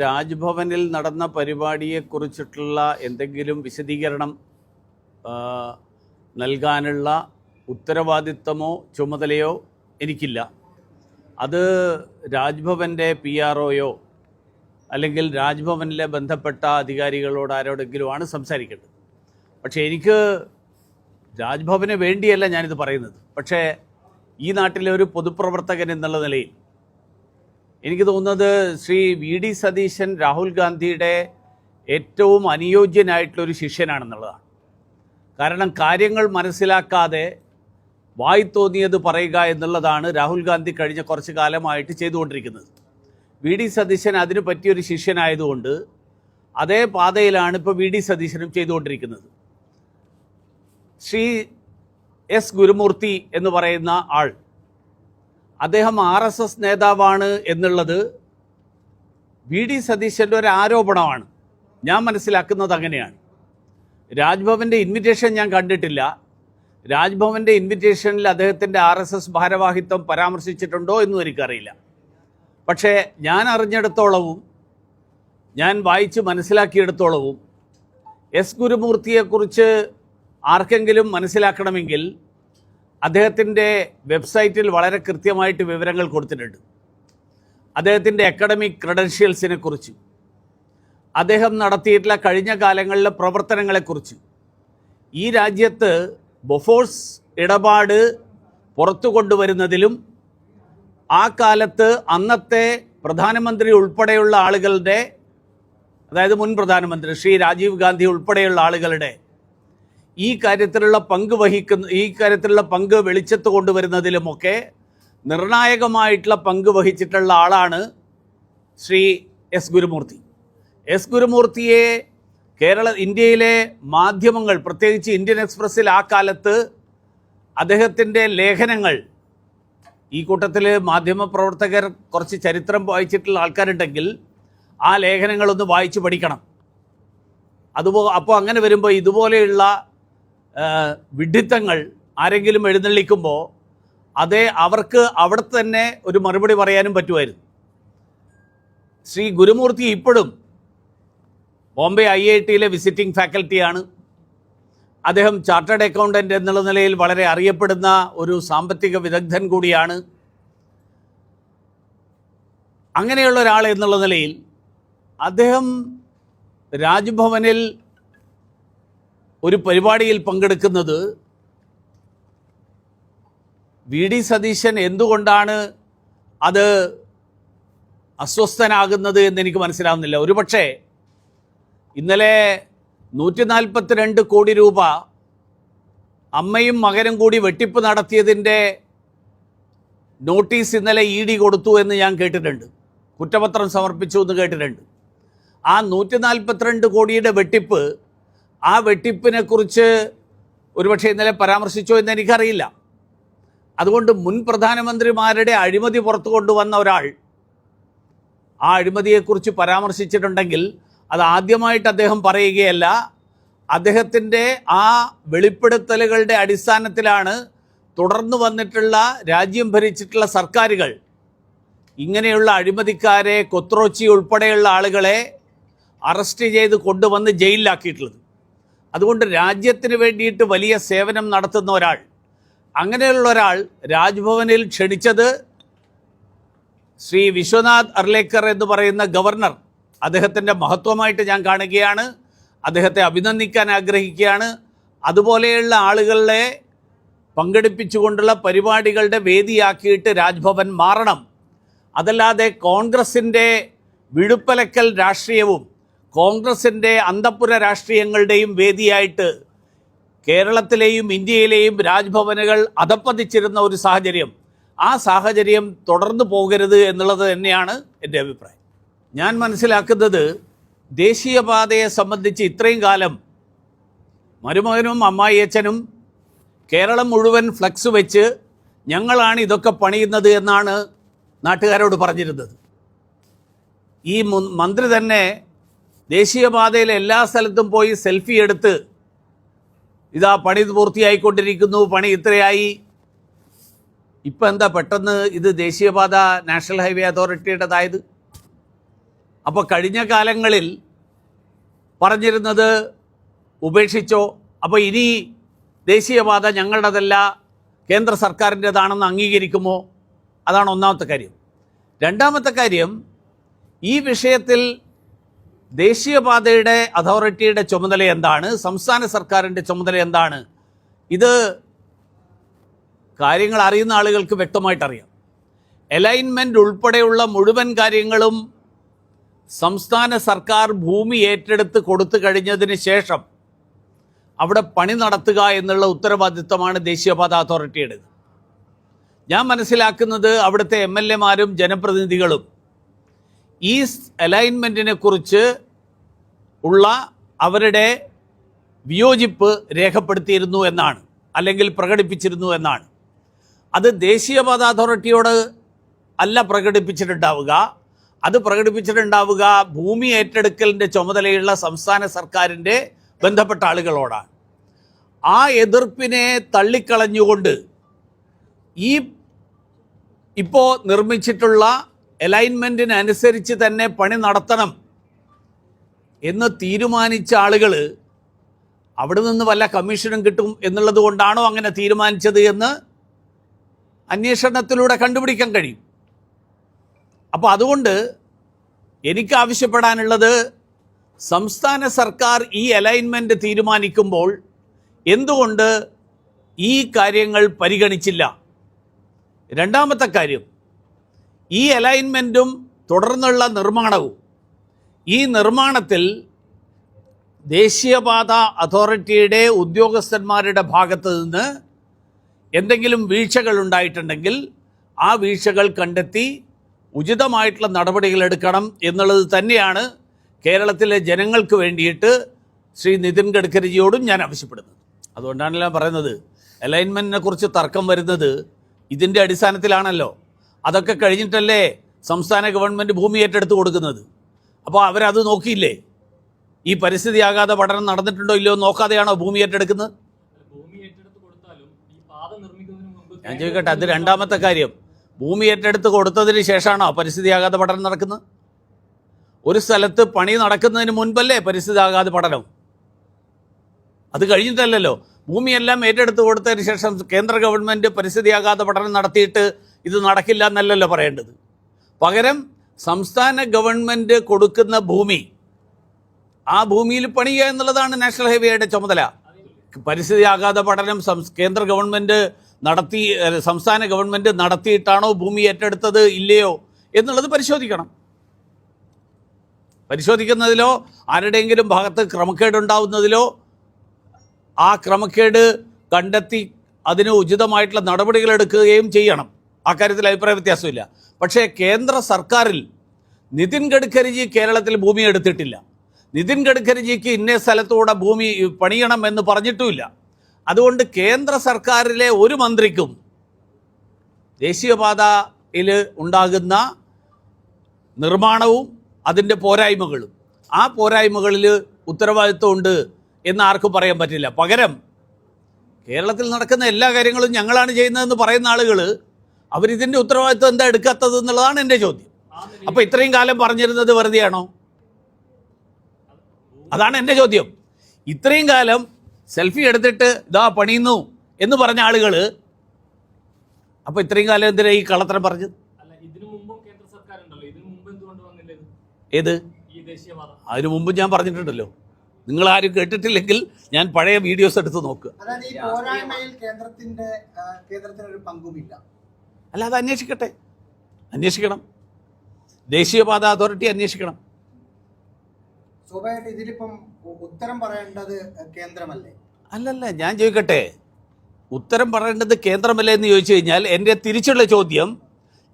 രാജ്ഭവനിൽ നടന്ന പരിപാടിയെക്കുറിച്ചിട്ടുള്ള എന്തെങ്കിലും വിശദീകരണം നൽകാനുള്ള ഉത്തരവാദിത്തമോ ചുമതലയോ എനിക്കില്ല. അത് രാജ്ഭവന്റെ പി ആർ ഒയോ അല്ലെങ്കിൽ രാജ്ഭവനിലെ ബന്ധപ്പെട്ട അധികാരികളോട് ആരോടെങ്കിലുമാണ് സംസാരിക്കേണ്ടത്. പക്ഷേ എനിക്ക് രാജ്ഭവന് വേണ്ടിയല്ല ഞാനിത് പറയുന്നത്. പക്ഷേ ഈ നാട്ടിലെ ഒരു പൊതുപ്രവർത്തകൻ എന്നുള്ള നിലയിൽ എനിക്ക് തോന്നുന്നത് ശ്രീ വി ഡി സതീശൻ രാഹുൽ ഗാന്ധിയുടെ ഏറ്റവും അനുയോജ്യനായിട്ടുള്ളൊരു ശിഷ്യനാണെന്നുള്ളതാണ്. കാരണം കാര്യങ്ങൾ മനസ്സിലാക്കാതെ വായി തോന്നിയത് പറയുക എന്നുള്ളതാണ് രാഹുൽ ഗാന്ധി കഴിഞ്ഞ കുറച്ച് കാലമായിട്ട് ചെയ്തുകൊണ്ടിരിക്കുന്നത്. വി ഡി സതീശൻ അതിനു പറ്റിയൊരു ശിഷ്യനായതുകൊണ്ട് അതേ പാതയിലാണ് ഇപ്പോൾ വി ഡി സതീശനും ചെയ്തുകൊണ്ടിരിക്കുന്നത്. ശ്രീ എസ് ഗുരുമൂർത്തി എന്ന് പറയുന്ന ആൾ അദ്ദേഹം ആർ എസ് എസ് നേതാവാണ് എന്നുള്ളത് വി ഡി സതീശന്റെ ഒരു ആരോപണമാണ്. ഞാൻ മനസ്സിലാക്കുന്നത് അങ്ങനെയാണ്. രാജ്ഭവന്റെ ഇൻവിറ്റേഷൻ ഞാൻ കണ്ടിട്ടില്ല. രാജ്ഭവന്റെ ഇൻവിറ്റേഷനിൽ അദ്ദേഹത്തിന്റെ ആർ എസ് എസ് ഭാരവാഹിത്വം പരാമർശിച്ചിട്ടുണ്ടോ എന്നും എനിക്കറിയില്ല. പക്ഷേ ഞാൻ അറിഞ്ഞിടത്തോളവും ഞാൻ വായിച്ച് മനസ്സിലാക്കിയെടുത്തോളവും എസ് ഗുരുമൂർത്തിയെക്കുറിച്ച് ആർക്കെങ്കിലും മനസ്സിലാക്കണമെങ്കിൽ അദ്ദേഹത്തിന്റെ വെബ്സൈറ്റിൽ വളരെ കൃത്യമായിട്ട് വിവരങ്ങൾ കൊടുത്തിട്ടുണ്ട്. അദ്ദേഹത്തിന്റെ അക്കാഡമിക് ക്രെഡൻഷ്യൽസിനെ കുറിച്ച് അദ്ദേഹം നടത്തിയിട്ടുള്ള കഴിഞ്ഞ കാലങ്ങളിലെ പ്രവർത്തനങ്ങളെക്കുറിച്ച് ഈ രാജ്യത്ത് ബൊഫോഴ്സ് ഇടപാട് പുറത്തു കൊണ്ടുവരുന്നതിലും ആ കാലത്ത് അന്നത്തെ പ്രധാനമന്ത്രി ഉൾപ്പെടെയുള്ള ആളുകളുടെ അതായത് മുൻ പ്രധാനമന്ത്രി ശ്രീ രാജീവ് ഗാന്ധി ഉൾപ്പെടെയുള്ള ആളുകളുടെ ഈ കാര്യത്തിലുള്ള പങ്ക് വഹിക്കുന്ന ഈ കാര്യത്തിലുള്ള പങ്ക് വെളിച്ചത്ത് കൊണ്ടുവരുന്നതിലുമൊക്കെ നിർണായകമായിട്ടുള്ള പങ്ക് വഹിച്ചിട്ടുള്ള ആളാണ് ശ്രീ എസ് ഗുരുമൂർത്തി. എസ് ഗുരുമൂർത്തിയെ കേരള ഇന്ത്യയിലെ മാധ്യമങ്ങൾ പ്രത്യേകിച്ച് ഇന്ത്യൻ എക്സ്പ്രസ്സിൽ ആ കാലത്ത് അദ്ദേഹത്തിന്റെ ലേഖനങ്ങൾ ഈ കൂട്ടത്തിൽ മാധ്യമപ്രവർത്തകർ കുറച്ച് ചരിത്രം വായിച്ചിട്ടുള്ള ആൾക്കാരുണ്ടെങ്കിൽ ആ ലേഖനങ്ങളൊന്ന് വായിച്ച് പഠിക്കണം. അതുപോ അപ്പോൾ അങ്ങനെ വരുമ്പോൾ ഇതുപോലെയുള്ള ആ, വിഡ്ഢിത്തങ്ങൾ ആരെങ്കിലും എഴുന്നള്ളിക്കുമ്പോൾ അതേ അവർക്ക് അവിടെ തന്നെ ഒരു മറുപടി പറയാനും പറ്റുമായിരുന്നു. ശ്രീ ഗുരുമൂർത്തി ഇപ്പോഴും ബോംബെ ഐ ഐ ടിയിലെ വിസിറ്റിംഗ് ഫാക്കൽറ്റിയാണ്. അദ്ദേഹം ചാർട്ടേഡ് അക്കൗണ്ടന്റ് എന്നുള്ള നിലയിൽ വളരെ അറിയപ്പെടുന്ന ഒരു സാമ്പത്തിക വിദഗ്ധൻ കൂടിയാണ്. അങ്ങനെയുള്ള ഒരാൾ എന്നുള്ള നിലയിൽ അദ്ദേഹം രാജ്ഭവനിൽ ഒരു പരിപാടിയിൽ പങ്കെടുക്കുന്നത് വി ഡി സതീശൻ എന്തുകൊണ്ടാണ് അത് അസ്വസ്ഥനാകുന്നത് എന്ന് എനിക്ക് മനസ്സിലാവുന്നില്ല. ഒരുപക്ഷെ ഇന്നലെ നൂറ്റി നാൽപ്പത്തിരണ്ട് കോടി രൂപ അമ്മയും മകനും കൂടി വെട്ടിപ്പ് നടത്തിയതിന്റെ നോട്ടീസ് ഇന്നലെ ഇ ഡി കൊടുത്തു എന്ന് ഞാൻ കേട്ടിട്ടുണ്ട്. കുറ്റപത്രം സമർപ്പിച്ചു എന്ന് കേട്ടിട്ടുണ്ട്. ആ നൂറ്റി നാൽപ്പത്തിരണ്ട് കോടിയുടെ വെട്ടിപ്പ് ആ വെട്ടിപ്പിനെ കുറിച്ച് ഒരുപക്ഷെ ഇന്നലെ പരാമർശിച്ചോ എന്ന് എനിക്കറിയില്ല. അതുകൊണ്ട് മുൻ പ്രധാനമന്ത്രിമാരുടെ അഴിമതി പുറത്തു കൊണ്ടുവന്ന ഒരാൾ ആ അഴിമതിയെക്കുറിച്ച് പരാമർശിച്ചിട്ടുണ്ടെങ്കിൽ അത് ആദ്യമായിട്ട് അദ്ദേഹം പറയുകയല്ല അദ്ദേഹത്തിന്റെ ആ വെളിപ്പെടുത്തലുകളുടെ അടിസ്ഥാനത്തിലാണ് തുടർന്നു വന്നിട്ടുള്ള രാജ്യം ഭരിച്ചിട്ടുള്ള സർക്കാരുകൾ ഇങ്ങനെയുള്ള അഴിമതിക്കാരെ കൊത്രോച്ചി ഉൾപ്പെടെയുള്ള ആളുകളെ അറസ്റ്റ് ചെയ്ത് കൊണ്ടുവന്ന് ജയിലിലാക്കിയിട്ടുള്ളത്. അതുകൊണ്ട് രാജ്യത്തിന് വേണ്ടിയിട്ട് വലിയ സേവനം നടത്തുന്ന ഒരാൾ. അങ്ങനെയുള്ള ഒരാൾ രാജ്ഭവനിൽ ക്ഷണിച്ചത് ശ്രീ വിശ്വനാഥ് അർലേക്കർ എന്ന് പറയുന്ന ഗവർണർ. അദ്ദേഹത്തിന്റെ മഹത്വമായിട്ട് ഞാൻ കാണുകയാണ്. അദ്ദേഹത്തെ അഭിനന്ദിക്കാൻ ആഗ്രഹിക്കുകയാണ്. അതുപോലെയുള്ള ആളുകളെ പങ്കെടുപ്പിച്ചുകൊണ്ടുള്ള പരിപാടികളുടെ വേദിയാക്കിയിട്ട് രാജ്ഭവൻ മാറണം. അതല്ലാതെ കോൺഗ്രസിന്റെ വിഴുപ്പലക്കൽ രാഷ്ട്രീയവും കോൺഗ്രസിന്റെ അന്തപ്പുര രാഷ്ട്രീയങ്ങളുടെയും വേദിയായിട്ട് കേരളത്തിലെയും ഇന്ത്യയിലെയും രാജ്ഭവനുകൾ അധപ്പതിച്ചിരുന്ന ഒരു സാഹചര്യം. ആ സാഹചര്യം തുടർന്നു പോകരുത് എന്നുള്ളത് തന്നെയാണ് എന്റെ അഭിപ്രായം. ഞാൻ മനസ്സിലാക്കുന്നത് ദേശീയപാതയെ സംബന്ധിച്ച് ഇത്രയും കാലം മരുമകനും അമ്മായിയച്ഛനും കേരളം മുഴുവൻ ഫ്ലക്സ് വെച്ച് ഞങ്ങളാണ് ഇതൊക്കെ പണിയുന്നത് എന്നാണ് നാട്ടുകാരോട് പറഞ്ഞിരുന്നത്. ഈ മന്ത്രി തന്നെ ദേശീയപാതയിലെ എല്ലാ സ്ഥലത്തും പോയി സെൽഫി എടുത്ത് ഇതാ പണി പൂർത്തിയായിക്കൊണ്ടിരിക്കുന്നു പണി ഇത്രയായി. ഇപ്പം എന്താ പെട്ടെന്ന് ഇത് ദേശീയപാത നാഷണൽ ഹൈവേ അതോറിറ്റിയുടേതായത്? അപ്പോൾ കഴിഞ്ഞ കാലങ്ങളിൽ പറഞ്ഞിരുന്നത് ഉപേക്ഷിച്ചോ? അപ്പോൾ ഇനി ദേശീയപാത ഞങ്ങളുടേതല്ല കേന്ദ്ര സർക്കാരിന്റെതാണെന്ന് അംഗീകരിക്കുമോ? അതാണ് ഒന്നാമത്തെ കാര്യം. രണ്ടാമത്തെ കാര്യം ഈ വിഷയത്തിൽ ദേശീയപാതയുടെ അതോറിറ്റിയുടെ ചുമതല എന്താണ്? സംസ്ഥാന സർക്കാരിന്റെ ചുമതല എന്താണ്? ഇത് കാര്യങ്ങൾ അറിയുന്ന ആളുകൾക്ക് വ്യക്തമായിട്ടറിയാം. അലൈൻമെന്റ് ഉൾപ്പെടെയുള്ള മുഴുവൻ കാര്യങ്ങളും സംസ്ഥാന സർക്കാർ ഭൂമി ഏറ്റെടുത്ത് കൊടുത്തു കഴിഞ്ഞതിന് ശേഷം അവിടെ പണി നടത്തുക എന്നുള്ള ഉത്തരവാദിത്തമാണ് ദേശീയപാത അതോറിറ്റിയുടേത്. ഞാൻ മനസ്സിലാക്കുന്നത് അവിടുത്തെ എം എൽ എമാരും ജനപ്രതിനിധികളും ഈ അലൈൻമെന്റിനെ കുറിച്ച് ഉള്ള അവരുടെ വിയോജിപ്പ് രേഖപ്പെടുത്തിയിരുന്നു എന്നാണ് അല്ലെങ്കിൽ പ്രകടിപ്പിച്ചിരുന്നു എന്നാണ്. അത് ദേശീയപാത അതോറിറ്റിയോട് അല്ല പ്രകടിപ്പിച്ചിട്ടുണ്ടാവുക. അത് പ്രകടിപ്പിച്ചിട്ടുണ്ടാവുക ഭൂമി ഏറ്റെടുക്കലിന്റെ ചുമതലയുള്ള സംസ്ഥാന സർക്കാരിന്റെ ബന്ധപ്പെട്ട ആളുകളോടാണ്. ആ എതിർപ്പിനെ തള്ളിക്കളഞ്ഞുകൊണ്ട് ഈ ഇപ്പോൾ നിർമ്മിച്ചിട്ടുള്ള അലൈൻമെന്റിനനുസരിച്ച് തന്നെ പണി നടത്തണം എന്ന് തീരുമാനിച്ച ആളുകൾ അവിടെ നിന്ന് വല്ല കമ്മീഷനും കിട്ടും എന്നുള്ളത് കൊണ്ടാണോ അങ്ങനെ തീരുമാനിച്ചത് എന്ന് അന്വേഷണത്തിലൂടെ കണ്ടുപിടിക്കാൻ കഴിയും. അപ്പോൾ അതുകൊണ്ട് എനിക്ക് ആവശ്യപ്പെടാനുള്ളത് സംസ്ഥാന സർക്കാർ ഈ അലൈൻമെന്റ് തീരുമാനിക്കുമ്പോൾ എന്തുകൊണ്ട് ഈ കാര്യങ്ങൾ പരിഗണിച്ചില്ല? രണ്ടാമത്തെ കാര്യം ഈ അലൈൻമെന്റും തുടർന്നുള്ള നിർമ്മാണവും. ഈ നിർമ്മാണത്തിൽ ദേശീയപാത അതോറിറ്റിയുടെ ഉദ്യോഗസ്ഥന്മാരുടെ ഭാഗത്ത് നിന്ന് എന്തെങ്കിലും വീഴ്ചകൾ ഉണ്ടായിട്ടുണ്ടെങ്കിൽ ആ വീഴ്ചകൾ കണ്ടെത്തി ഉചിതമായിട്ടുള്ള നടപടികൾ എടുക്കണം എന്നുള്ളത് തന്നെയാണ് കേരളത്തിലെ ജനങ്ങൾക്ക് വേണ്ടിയിട്ട് ശ്രീ നിതിൻ ഗഡ്കരിജിയോടും ഞാൻ ആവശ്യപ്പെടുന്നത്. അതുകൊണ്ടാണല്ലോ പറയുന്നത്. അലൈൻമെന്റിനെ കുറിച്ച് തർക്കം വരുന്നത് ഇതിന്റെ അടിസ്ഥാനത്തിലാണല്ലോ. അതൊക്കെ കഴിഞ്ഞിട്ടല്ലേ സംസ്ഥാന ഗവൺമെന്റ് ഭൂമി ഏറ്റെടുത്ത് കൊടുക്കുന്നത്? അപ്പോൾ അവരത് നോക്കിയില്ലേ? ഈ പരിസ്ഥിതി ആഘാത പഠനം നടന്നിട്ടുണ്ടോ ഇല്ലയോ നോക്കാതെയാണോ ഭൂമി ഏറ്റെടുക്കുന്നത്? ഞാൻ ചോദിക്കട്ടെ അത് രണ്ടാമത്തെ കാര്യം. ഭൂമി ഏറ്റെടുത്ത് കൊടുത്തതിന് ശേഷമാണോ പരിസ്ഥിതി ആഘാത പഠനം നടക്കുന്നത്? ഒരു സ്ഥലത്ത് പണി നടക്കുന്നതിന് മുൻപല്ലേ പരിസ്ഥിതി ആഘാത പഠനം? അത് കഴിഞ്ഞിട്ടല്ലല്ലോ. ഭൂമിയെല്ലാം ഏറ്റെടുത്ത് കൊടുത്തതിന് ശേഷം കേന്ദ്ര ഗവൺമെന്റ് പരിസ്ഥിതി ആഘാത പഠനം നടത്തിയിട്ട് ഇത് നടക്കില്ല എന്നല്ലല്ലോ പറയേണ്ടത്. പകരം സംസ്ഥാന ഗവൺമെന്റ് കൊടുക്കുന്ന ഭൂമി ആ ഭൂമിയിൽ പണിയുക എന്നുള്ളതാണ് നാഷണൽ ഹൈവേയുടെ ചുമതല. പരിസ്ഥിതി ആഘാത പഠനം കേന്ദ്ര ഗവൺമെന്റ് നടത്തി സംസ്ഥാന ഗവൺമെന്റ് നടത്തിയിട്ടാണോ ഭൂമി ഏറ്റെടുത്തത് ഇല്ലയോ എന്നുള്ളത് പരിശോധിക്കണം. പരിശോധിക്കുന്നതിലോ ആരുടെയെങ്കിലും ഭാഗത്ത് ക്രമക്കേട് ഉണ്ടാവുന്നതിലോ ആ ക്രമക്കേട് കണ്ടെത്തി അതിന് ഉചിതമായിട്ടുള്ള നടപടികൾ എടുക്കുകയും ചെയ്യണം. അക്കാര്യത്തിൽ അഭിപ്രായ വ്യത്യാസമില്ല. പക്ഷേ കേന്ദ്ര സർക്കാരിൽ നിതിൻ ഗഡ്കരിജി കേരളത്തിൽ ഭൂമി എടുത്തിട്ടില്ല. നിതിൻ ഗഡ്കരിജിക്ക് ഇന്ന സ്ഥലത്തൂടെ ഭൂമി പണിയണം എന്ന് പറഞ്ഞിട്ടുമില്ല. അതുകൊണ്ട് കേന്ദ്ര സർക്കാരിലെ ഒരു മന്ത്രിക്കും ദേശീയപാതയിൽ ഉണ്ടാകുന്ന നിർമ്മാണവും അതിന്റെ പോരായ്മകളും. ആ പോരായ്മകളിൽ ഉത്തരവാദിത്വമുണ്ട് എന്ന് ആർക്കും പറയാൻ പറ്റില്ല. പകരം കേരളത്തിൽ നടക്കുന്ന എല്ലാ കാര്യങ്ങളും ഞങ്ങളാണ് ചെയ്യുന്നതെന്ന് പറയുന്ന ആളുകൾ അവരിതിന്റെ ഉത്തരവാദിത്വം എന്താ എടുക്കാത്തത് എന്നുള്ളതാണ് എന്റെ ചോദ്യം. അപ്പോൾ ഇത്രയും കാലം പറഞ്ഞിരുന്നത് വെറുതെയാണോ? അതാണ് എന്റെ ചോദ്യം. ഇത്രയും കാലം സെൽഫി എടുത്തിട്ട് ഇതാ പണിയുന്നു എന്ന് പറഞ്ഞ ആളുകൾ അപ്പോൾ ഇത്രയും കാലം എന്തിനാ ഈ കള്ളത്തരം പറഞ്ഞത്? ഏത്? അതിനു മുമ്പ് ഞാൻ പറഞ്ഞിട്ടുണ്ടല്ലോ. നിങ്ങൾ ആരും കേട്ടിട്ടില്ലെങ്കിൽ ഞാൻ പഴയ വീഡിയോസ് എടുത്ത് നോക്കുക അതായത് ഈ പോരായ്മയിൽ കേന്ദ്രത്തിന്റെ ആ, കേന്ദ്രത്തിന് ഒരു പങ്കുമില്ല. അല്ല അത് അന്വേഷിക്കട്ടെ. അന്വേഷിക്കണം. ദേശീയപാത അതോറിറ്റി അന്വേഷിക്കണം. സ്വാഭാവികമായിട്ട് ഇതിലിപ്പം ഉത്തരം പറയേണ്ടത് കേന്ദ്രമല്ലേ? അല്ലല്ല ഞാൻ ചോദിക്കട്ടെ. ഉത്തരം പറയേണ്ടത് കേന്ദ്രമല്ലേ എന്ന് ചോദിച്ചു കഴിഞ്ഞാൽ എന്റെ തിരിച്ചുള്ള ചോദ്യം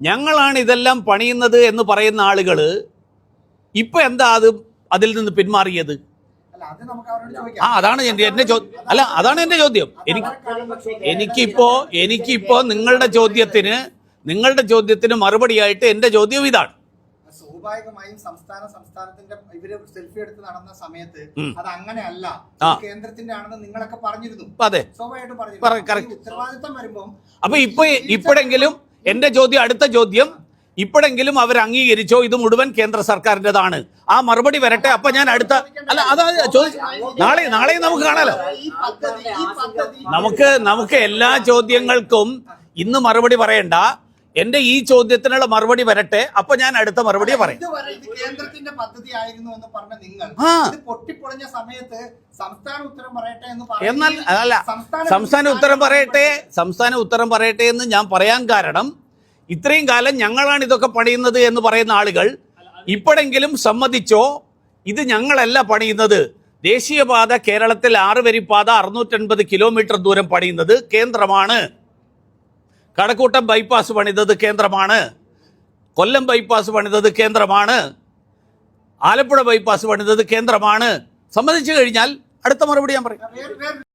ഞങ്ങളാണ് ഇതെല്ലാം പണിയുന്നത് എന്ന് പറയുന്ന ആളുകൾ ഇപ്പം എന്താ അത് അതിൽ നിന്ന് പിന്മാറിയത്? ആ അതാണ് എന്റെ എന്റെ ചോദ്യം അല്ല അതാണ് എന്റെ ചോദ്യം. എനിക്ക് എനിക്കിപ്പോ എനിക്കിപ്പോ നിങ്ങളുടെ ചോദ്യത്തിന് നിങ്ങളുടെ ചോദ്യത്തിന് മറുപടിയായിട്ട് എന്റെ ചോദ്യം ഇതാണ്. സ്വാഭാവികമായും സംസ്ഥാന സംസ്ഥാനത്തിന്റെ ഇവർ സെൽഫി എടുത്ത് നടന്ന സമയത്ത് അത് അങ്ങനെയല്ല. കേന്ദ്രത്തിന്റെ ആണെന്ന് നിങ്ങളൊക്കെ പറഞ്ഞിരുന്നു. അതെ. സ്വാഭാവികമായിട്ടും പറഞ്ഞു ഉത്തരവാദിത്തം വരുമ്പം അപ്പൊ ഇപ്പൊ ഇപ്പോഴെങ്കിലും എന്റെ ചോദ്യം അടുത്ത ചോദ്യം ഇപ്പോഴെങ്കിലും അവർ അംഗീകരിച്ചോ ഇത് മുഴുവൻ കേന്ദ്ര സർക്കാരിന്റെതാണ്. ആ മറുപടി വരട്ടെ അപ്പൊ ഞാൻ അടുത്ത അല്ല അതാ ചോദിച്ചു നാളെ നാളെ നമുക്ക് കാണാലോ. നമുക്ക് നമുക്ക് എല്ലാ ചോദ്യങ്ങൾക്കും ഇന്ന് മറുപടി പറയണ്ട. എന്റെ ഈ ചോദ്യത്തിനുള്ള മറുപടി വരട്ടെ അപ്പൊ ഞാൻ അടുത്ത മറുപടി പറയും. ഇത് കേന്ദ്രത്തിന്റെ പദ്ധതി ആയിരുന്നു എന്ന് പറഞ്ഞ നിങ്ങൾ? ഇത് പൊട്ടിപ്പൊളിഞ്ഞ സമയത്ത് സംസ്ഥാന ഉത്തരം പറയട്ടെ എന്ന് എന്നാൽ അല്ല സംസ്ഥാന ഉത്തരം പറയട്ടെ സംസ്ഥാന ഉത്തരം പറയട്ടെ എന്ന് ഞാൻ പറയാൻ കാരണം ഇത്രയും കാലം ഞങ്ങളാണ് ഇതൊക്കെ പണിയുന്നത് എന്ന് പറയുന്ന ആളുകൾ ഇപ്പോഴെങ്കിലും സമ്മതിച്ചോ? ഇത് ഞങ്ങളല്ല പണിയുന്നത്. ദേശീയപാത കേരളത്തിൽ ആറ് വരിപ്പാത അറുന്നൂറ്റൻപത് കിലോമീറ്റർ ദൂരം പണിയുന്നത് കേന്ദ്രമാണ്. കടക്കൂട്ടം ബൈപ്പാസ് പണിതത് കേന്ദ്രമാണ്. കൊല്ലം ബൈപ്പാസ് പണിതത് കേന്ദ്രമാണ്. ആലപ്പുഴ ബൈപ്പാസ് പണിതത് കേന്ദ്രമാണ്. സമ്മതിച്ചു കഴിഞ്ഞാൽ അടുത്ത മറുപടി ഞാൻ പറയും.